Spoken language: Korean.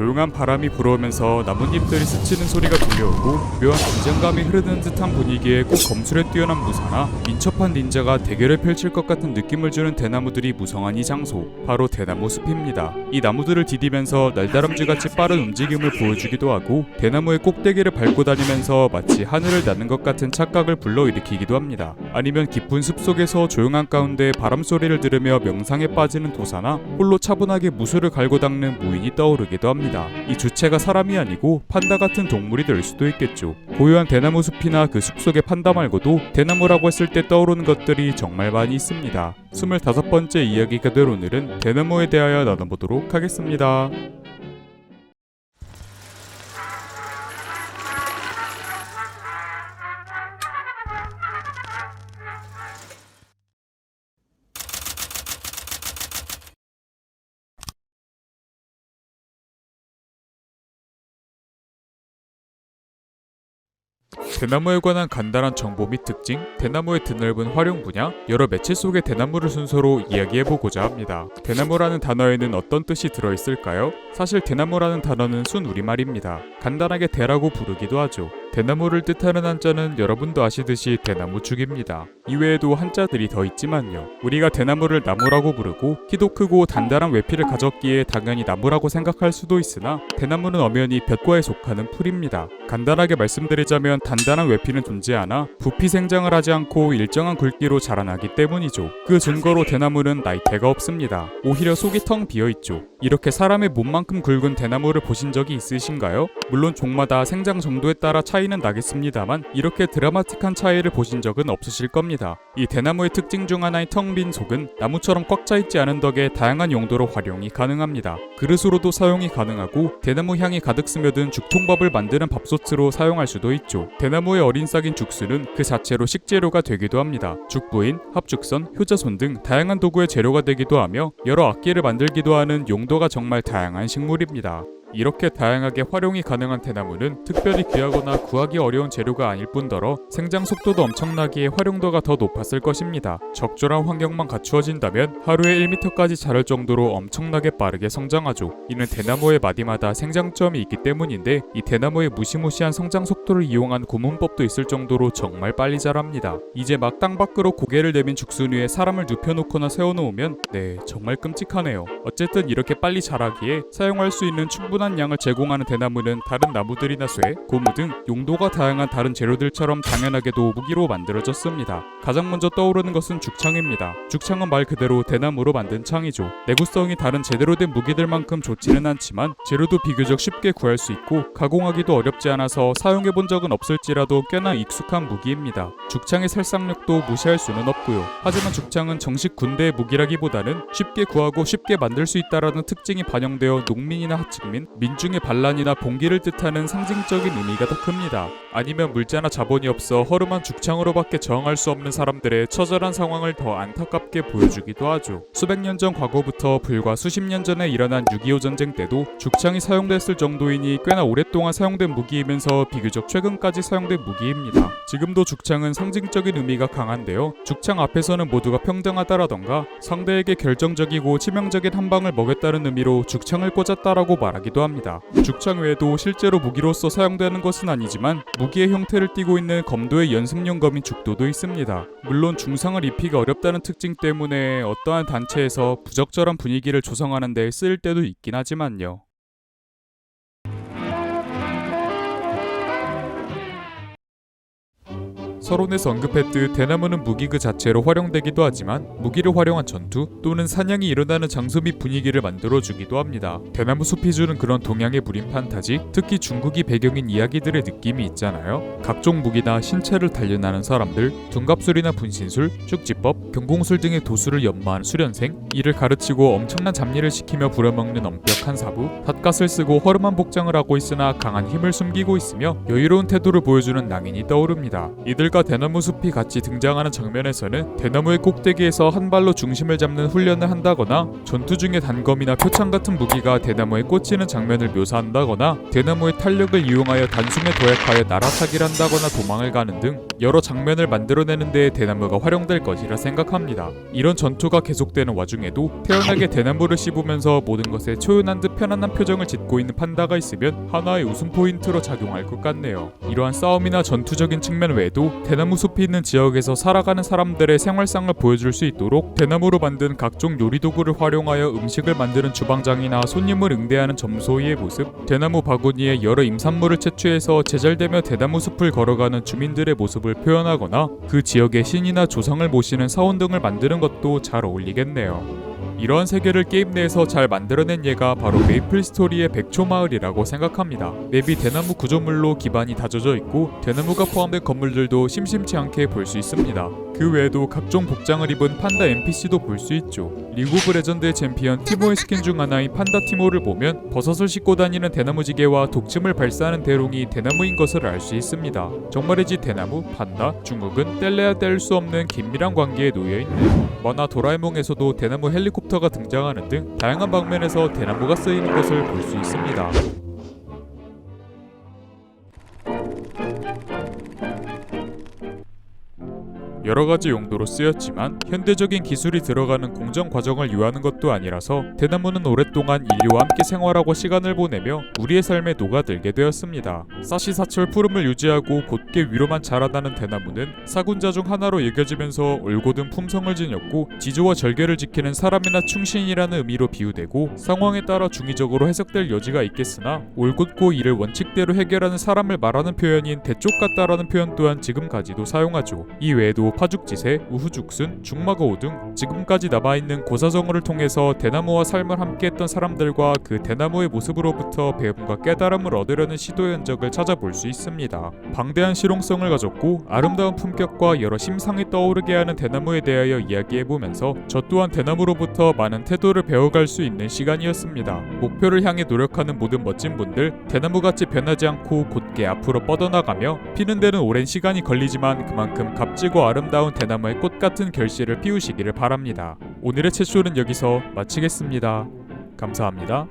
조용한 바람이 불어오면서 나뭇잎들이 스치는 소리가 들려오고 묘한 긴장감이 흐르는 듯한 분위기에 꼭 검술에 뛰어난 무사나 민첩한 닌자가 대결을 펼칠 것 같은 느낌을 주는 대나무들이 무성한 이 장소 바로 대나무 숲입니다. 이 나무들을 디디면서 날다람쥐같이 빠른 움직임을 보여주기도 하고 대나무의 꼭대기를 밟고 다니면서 마치 하늘을 나는 것 같은 착각을 불러일으키기도 합니다. 아니면 깊은 숲 속에서 조용한 가운데 바람 소리를 들으며 명상에 빠지는 도사나 홀로 차분하게 무술을 갈고 닦는 무인이 떠오르기도 합니다. 이 주체가 사람이 아니고 판다 같은 동물이 될 수도 있겠죠. 고요한 대나무 숲이나 그 숲속의 판다 말고도 대나무라고 했을 때 떠오르는 것들이 정말 많이 있습니다. 25번째 이야기가 될 오늘은 대나무에 대하여 나눠보도록 하겠습니다. 대나무에 관한 간단한 정보 및 특징, 대나무의 드넓은 활용 분야, 여러 매체 속의 대나무를 순서로 이야기해보고자 합니다. 대나무라는 단어에는 어떤 뜻이 들어있을까요? 사실 대나무라는 단어는 순 우리말입니다. 간단하게 대라고 부르기도 하죠. 대나무를 뜻하는 한자는 여러분도 아시듯이 대나무축입니다. 이외에도 한자들이 더 있지만요. 우리가 대나무를 나무라고 부르고 키도 크고 단단한 외피를 가졌기에 당연히 나무라고 생각할 수도 있으나 대나무는 엄연히 볕과에 속하는 풀입니다. 간단하게 말씀드리자면 단단한 외피는 존재하나 부피 생장을 하지 않고 일정한 굵기로 자라나기 때문이죠. 그 증거로 대나무는 나이테가 없습니다. 오히려 속이 텅 비어 있죠. 이렇게 사람의 몸만큼 굵은 대나무를 보신 적이 있으신가요? 물론 종마다 생장 정도에 따라 차이 는 나겠습니다만 이렇게 드라마틱한 차이를 보신 적은 없으실 겁니다. 이 대나무의 특징 중 하나인 텅 빈 속은 나무처럼 꽉 차 있지 않은 덕에 다양한 용도로 활용이 가능합니다. 그릇으로도 사용이 가능하고 대나무 향이 가득 스며든 죽통밥을 만드는 밥솥으로 사용할 수도 있죠. 대나무의 어린 싹인 죽수는 그 자체로 식재료가 되기도 합니다. 죽부인, 합죽선, 효자손 등 다양한 도구의 재료가 되기도 하며 여러 악기를 만들기도 하는 용도가 정말 다양한 식물입니다. 이렇게 다양하게 활용이 가능한 대나무는 특별히 귀하거나 구하기 어려운 재료가 아닐 뿐더러 생장 속도도 엄청나기에 활용도가 더 높았을 것입니다. 적절한 환경만 갖추어진다면 하루에 1m까지 자랄 정도로 엄청나게 빠르게 성장하죠. 이는 대나무의 마디마다 생장점이 있기 때문인데 이 대나무의 무시무시한 성장 속도를 이용한 고문법도 있을 정도로 정말 빨리 자랍니다. 이제 막 땅 밖으로 고개를 내민 죽순 위에 사람을 눕혀놓거나 세워놓으면 네 정말 끔찍하네요. 어쨌든 이렇게 빨리 자라기에 사용할 수 있는 충분 한 양을 제공하는 대나무는 다른 나무들이나 쇠, 고무 등 용도가 다양한 다른 재료들처럼 당연하게도 무기로 만들어졌습니다. 가장 먼저 떠오르는 것은 죽창입니다. 죽창은 말 그대로 대나무로 만든 창이죠. 내구성이 다른 제대로 된 무기들만큼 좋지는 않지만 재료도 비교적 쉽게 구할 수 있고 가공하기도 어렵지 않아서 사용해 본 적은 없을지라도 꽤나 익숙한 무기입니다. 죽창의 살상력도 무시할 수는 없고요. 하지만 죽창은 정식 군대의 무기라기보다는 쉽게 구하고 쉽게 만들 수 있다라는 특징이 반영되어 농민이나 하층민, 민중의 반란이나 봉기를 뜻하는 상징적인 의미가 더 큽니다. 아니면 물자나 자본이 없어 허름한 죽창으로밖에 저항할 수 없는 사람들의 처절한 상황을 더 안타깝게 보여주기도 하죠. 수백 년 전 과거부터 불과 수십 년 전에 일어난 6.25 전쟁 때도 죽창이 사용됐을 정도이니 꽤나 오랫동안 사용된 무기이면서 비교적 최근까지 사용된 무기입니다. 지금도 죽창은 상징적인 의미가 강한데요. 죽창 앞에서는 모두가 평등하다라던가 상대에게 결정적이고 치명적인 한 방을 먹였다는 의미로 죽창을 꽂았다라고 말하 기도 합니다. 죽창 외에도 실제로 무기로서 사용되는 것은 아니지만 무기의 형태를 띠고 있는 검도의 연습용 검인 죽도도 있습니다. 물론 중상을 입히기 어렵다는 특징 때문에 어떠한 단체에서 부적절한 분위기를 조성하는 데 쓰일 때도 있긴 하지만요. 서론에서 언급했듯 대나무는 무기 그 자체로 활용되기도 하지만 무기를 활용한 전투 또는 사냥이 일어나는 장소 및 분위기를 만들어주기도 합니다. 대나무 숲이 주는 그런 동양의 무림 판타지, 특히 중국이 배경인 이야기들의 느낌이 있잖아요. 각종 무기나 신체를 단련하는 사람들, 둔갑술이나 분신술, 쭉지법, 경공술 등의 도술을 연마한 수련생, 이를 가르치고 엄청난 잡일을 시키며 부려먹는 엄격한 사부, 삿갓을 쓰고 허름한 복장을 하고 있으나 강한 힘을 숨기고 있으며 여유로운 태도를 보여주는 낭인이 떠오릅니다. 이들과 대 나무와 대나무 숲이 같이 등장하는 장면에서는 대나무의 꼭대기에서 한 발로 중심을 잡는 훈련을 한다거나 전투 중에 단검이나 표창 같은 무기가 대나무에 꽂히는 장면을 묘사한다거나 대나무의 탄력을 이용하여 단숨에 도약하여 날아타기를 한다거나 도망을 가는 등 여러 장면을 만들어내는 데 대나무가 활용될 것이라 생각합니다. 이런 전투가 계속되는 와중에도 태연하게 대나무를 씹으면서 모든 것에 초연한 듯 편안한 표정을 짓고 있는 판다가 있으면 하나의 웃음 포인트로 작용할 것 같네요. 이러한 싸움이나 전투적인 측면 외에도 대나무 숲이 있는 지역에서 살아가는 사람들의 생활상을 보여줄 수 있도록 대나무로 만든 각종 요리 도구를 활용하여 음식을 만드는 주방장이나 손님을 응대하는 점소이의 모습, 대나무 바구니에 여러 임산물을 채취해서 제잘되며 대나무 숲을 걸어가는 주민들의 모습을 표현하거나 그 지역의 신이나 조상을 모시는 사원 등을 만드는 것도 잘 어울리겠네요. 이러한 세계를 게임 내에서 잘 만들어낸 예가 바로 메이플 스토리의 백초 마을이라고 생각합니다. 맵이 대나무 구조물로 기반이 다져져 있고 대나무가 포함된 건물들도 심심치 않게 볼 수 있습니다. 그 외에도 각종 복장을 입은 판다 NPC도 볼 수 있죠. 리그 오브 레전드의 챔피언 티모의 스킨 중 하나인 판다 티모를 보면 버섯을 싣고 다니는 대나무지개와 독침을 발사하는 대롱이 대나무인 것을 알 수 있습니다. 정말이지 대나무, 판다, 중국은 뗄래야 뗄 수 없는 긴밀한 관계에 놓여 있네요. 만화 도라에몽에서도 대나무 헬리콥터 가 등장하는 등 다양한 방면에서 대나무가 쓰이는 것을 볼 수 있습니다. 여러 가지 용도로 쓰였지만 현대적인 기술이 들어가는 공정 과정을 유하는 것도 아니라서 대나무는 오랫동안 인류와 함께 생활하고 시간을 보내며 우리의 삶에 녹아들게 되었습니다. 사시사철 푸름을 유지하고 곧게 위로만 자라나는 대나무는 사군자 중 하나로 여겨지면서 올곧은 품성을 지녔고 지조와 절개를 지키는 사람이나 충신이라는 의미로 비유되고 상황에 따라 중의적으로 해석될 여지가 있겠으나 올곧고 이를 원칙대로 해결하는 사람을 말하는 표현인 대쪽 같다라는 표현 또한 지금까지도 사용하죠. 이 외에도 파죽지세, 우후죽순, 중마거우 등 지금까지 남아있는 고사성어를 통해서 대나무와 삶을 함께했던 사람들과 그 대나무의 모습으로부터 배움과 깨달음을 얻으려는 시도의 흔적을 찾아볼 수 있습니다. 방대한 실용성을 가졌고 아름다운 품격과 여러 심상이 떠오르게 하는 대나무에 대하여 이야기해보면서 저 또한 대나무로부터 많은 태도를 배워갈 수 있는 시간이었습니다. 목표를 향해 노력하는 모든 멋진 분들 대나무같이 변하지 않고 곧게 앞으로 뻗어나가며 피는 데는 오랜 시간이 걸리지만 그만큼 값지고 아름다운 대나무의 꽃 같은 결실을 피우시기를 바랍니다. 오늘의 채쇼는 여기서 마치겠습니다. 감사합니다.